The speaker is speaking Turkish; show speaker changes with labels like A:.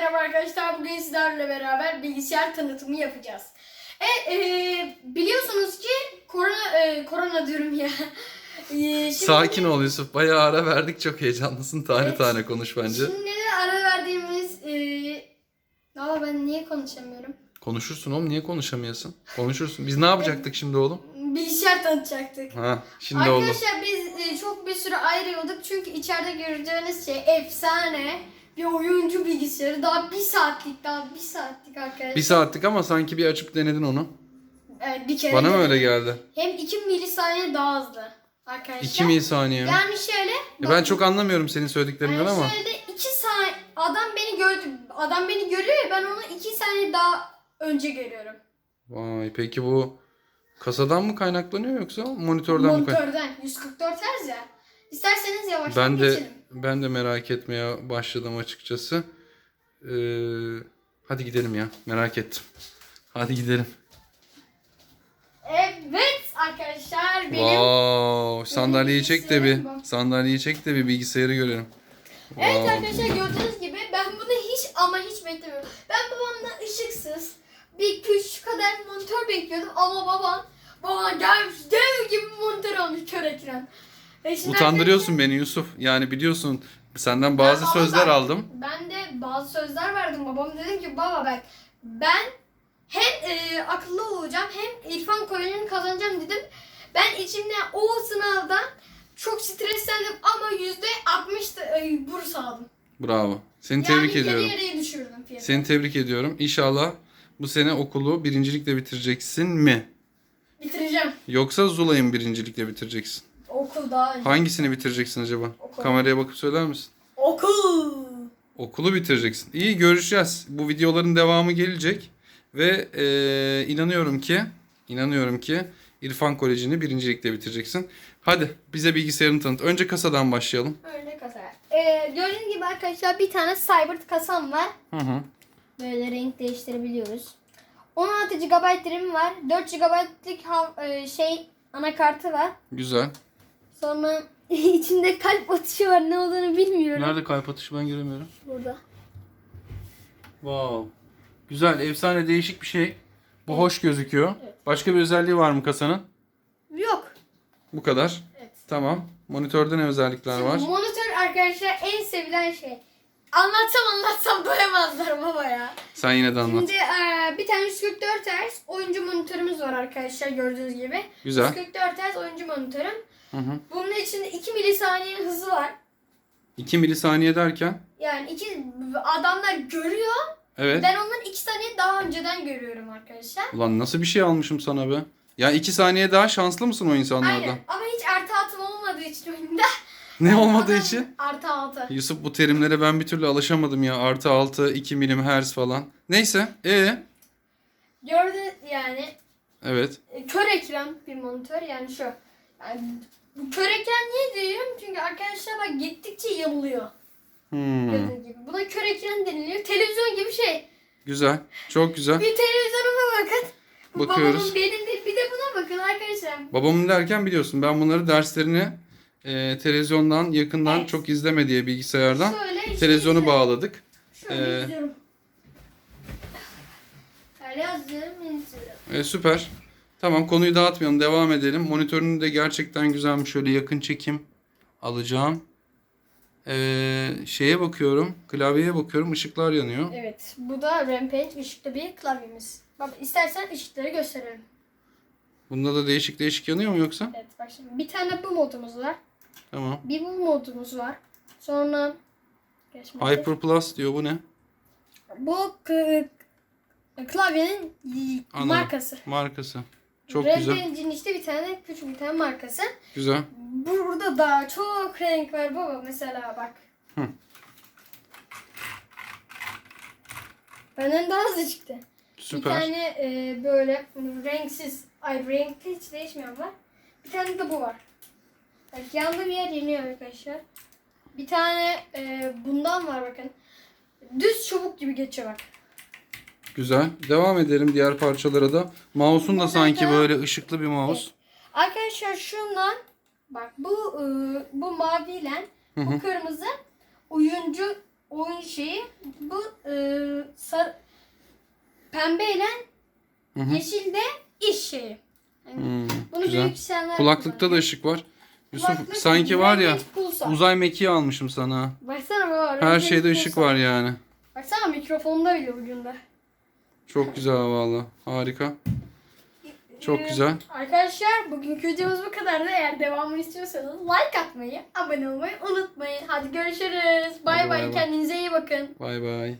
A: merhaba arkadaşlar. Bugün sizlerle beraber bilgisayar tanıtımı yapacağız. E, e, biliyorsunuz ki korona e, korona diyorum ya. E, şimdi-
B: Sakin ol Yusuf. Bayağı ara verdik. Çok heyecanlısın. Tane
A: Evet.
B: tane konuş bence.
A: Şimdi de ara verdiğimiz e, Valla ben niye konuşamıyorum?
B: Konuşursun oğlum. Niye konuşamıyorsun? Konuşursun. Biz ne yapacaktık şimdi oğlum?
A: Bilgisayar tanıtacaktık.
B: Ha, şimdi oldu.
A: Arkadaşlar biz e, çok bir süre ayrıyorduk çünkü içeride göreceğiniz şey efsane bir oyuncu bilgisayarı. Daha bir saatlik daha bir saatlik arkadaşlar.
B: Bir saatlik ama sanki bir açıp denedin onu.
A: Evet, bir kere
B: Bana mı
A: denedim.
B: öyle geldi?
A: Hem 2 milisaniye daha hızlı arkadaşlar.
B: 2 milisaniye mi?
A: Yani şöyle.
B: Ya ben çok anlamıyorum senin söylediklerinden
A: yani
B: ama.
A: şöyle 2 saniye adam beni gördü. Adam beni görüyor ya ben onu 2 saniye daha önce görüyorum.
B: Vay peki bu kasadan mı kaynaklanıyor yoksa monitörden mi kaynaklanıyor?
A: Monitörden 144 Hz ya. İsterseniz yavaştan
B: Ben de
A: geçelim.
B: Ben de merak etmeye başladım açıkçası. Ee, hadi gidelim ya. Merak ettim. Hadi gidelim.
A: Evet arkadaşlar benim
B: Wow, sandalyeyi çek de bir.
A: bilgisayarım.
B: Sandalyeyi çek de bir bilgisayarı görelim.
A: Evet
B: Wow.
A: arkadaşlar gördüğünüz gibi ben bunu hiç ama hiç beklemiyorum. Ben babamdan ışıksız bir küçük kadar monitör bekliyordum ama babam bana gelmiş dev gibi monitör almış kör ekran. Şimdi
B: Utandırıyorsun beni Yusuf. Yani biliyorsun senden bazı
A: Ben- ama
B: sözler
A: ben-
B: aldım.
A: Ben de bazı sözler verdim babam dedim ki baba bak ben hem e, akıllı olacağım hem İrfan Koyun'un kazanacağım dedim. Ben içimden o sınavdan çok streslendim ama yüzde 60 e, burs aldım.
B: Bravo. Seni
A: Yani
B: tebrik
A: yarı
B: ediyorum.
A: yarıya düşürdüm fiyatı.
B: Seni tebrik ediyorum. İnşallah bu sene okulu birincilikle bitireceksin mi?
A: Bitireceğim.
B: Yoksa Zula'yı mı birincilikle bitireceksin?
A: Okul daha önce.
B: Hangisini bitireceksin acaba?
A: Okul.
B: Kameraya bakıp söyler misin?
A: Okul.
B: Okulu bitireceksin. İyi görüşeceğiz. Bu videoların devamı gelecek. Ve eee, inanıyorum ki inanıyorum ki İrfan Koleji'ni birincilikle bitireceksin. Hadi bize bilgisayarını tanıt. Önce kasadan başlayalım.
A: Öyle kasa. Ee, gördüğünüz gibi arkadaşlar bir tane Cyber kasam var.
B: Hı hı.
A: Böyle renk değiştirebiliyoruz. 16 GB RAM var. 4 GB'lik e, şey anakartı var.
B: Güzel.
A: Sonra içinde kalp atışı var. Ne olduğunu bilmiyorum.
B: Nerede kalp atışı ben göremiyorum.
A: Burada.
B: Wow. Güzel, efsane değişik bir şey. Bu hoş gözüküyor.
A: Evet.
B: Başka bir özelliği var mı kasanın?
A: Yok.
B: Bu kadar.
A: Evet.
B: Tamam. Monitörde ne özellikler var?
A: Monitör arkadaşlar en sevilen şey. Anlatsam anlatsam doyamazlar baba ya.
B: Sen yine de anlat.
A: Şimdi e, bir tane 144 Hz oyuncu monitörümüz var arkadaşlar gördüğünüz gibi.
B: Güzel.
A: 144 Hz oyuncu monitörüm.
B: Hı hı.
A: Bunun içinde 2 milisaniye hızı var.
B: 2 milisaniye derken?
A: Yani iki adamlar görüyor.
B: Evet.
A: Ben onların 2 saniye daha önceden görüyorum arkadaşlar.
B: Ulan nasıl bir şey almışım sana be? Ya 2 saniye daha şanslı mısın o insanlardan?
A: Aynen. Ama hiç artı altı olmadığı için oyunda.
B: Ne olmadığı
A: Adam-
B: için?
A: Artı altı.
B: Yusuf bu terimlere ben bir türlü alışamadım ya. Artı 6, 2 milim hertz falan. Neyse. E
A: Gördü yani
B: Evet.
A: kör ekran bir monitör yani şu. Yani bu kör ekran niye diyorum? Çünkü arkadaşlar bak gittikçe yamuluyor.
B: Hmm.
A: Gördüğünüz gibi. Buna kör ekran deniliyor. Televizyon gibi şey.
B: Güzel. Çok güzel.
A: Bir televizyonuma bakın. Bu
B: Bakıyoruz.
A: Babamın belinde bir de buna bakın arkadaşlar.
B: Babamın derken biliyorsun ben bunları derslerini e, televizyondan yakından
A: Evet.
B: çok izleme diye bilgisayardan
A: Şöyle işte
B: televizyonu
A: izliyorum.
B: bağladık.
A: Şöyle
B: Ee,
A: izliyorum. Öyle yazıyorum izliyorum.
B: E, süper. Tamam konuyu dağıtmayalım devam edelim. Monitörün de gerçekten güzelmiş. Şöyle yakın çekim alacağım. E, şeye bakıyorum. Klavyeye bakıyorum. ışıklar yanıyor.
A: Evet. Bu da Rampage ışıklı bir klavyemiz. Bak istersen ışıkları gösterelim.
B: Bunda da değişik değişik yanıyor mu yoksa?
A: Evet bak şimdi bir tane bu modumuz var.
B: Tamam.
A: Bir bu modumuz var. Sonra Geçmedi.
B: Hyper Plus diyor bu ne?
A: bu k- klavyenin
B: Anladım.
A: markası.
B: Markası. Çok güzel.
A: Rampage'in işte bir tane küçük bir tane markası.
B: Güzel.
A: Burada daha çok renk var baba mesela bak.
B: Hı.
A: Benden daha hızlı çıktı. Bir
B: Süper.
A: tane e, böyle renksiz, ay renkli hiç değişmeyen var. Bir tane de bu var. Bak yanında bir yer yanıyor arkadaşlar. Bir tane e, bundan var bakın. Düz çubuk gibi geçiyor bak.
B: Güzel. Devam edelim diğer parçalara da. Mouse'un da
A: Burada
B: sanki
A: da-
B: böyle ışıklı bir mouse.
A: Arkadaşlar şundan bak bu e, bu maviyle bu kırmızı oyuncu oyun şeyi. Bu e, sar, pembeyle
B: Hı hı.
A: yeşil de iş şeyi. Yani
B: Hmm,
A: bunu
B: güzel.
A: büyük işlemler
B: Kulaklıkta da
A: kullanıyor.
B: ışık var. Yusuf
A: Kulaklık
B: sanki var ya
A: Pulsar.
B: uzay mekiği almışım sana.
A: Baksana baba.
B: Her
A: Red
B: şeyde ışık
A: Pulsar.
B: var yani.
A: Baksana mikrofonda bile ucunda.
B: Çok güzel valla. Harika. Çok
A: Ee,
B: güzel.
A: Arkadaşlar bugünkü videomuz bu kadardı. Eğer devamını istiyorsanız like atmayı, abone olmayı unutmayın. Hadi görüşürüz. Bay
B: bay.
A: Kendinize iyi bakın.
B: Bay bay.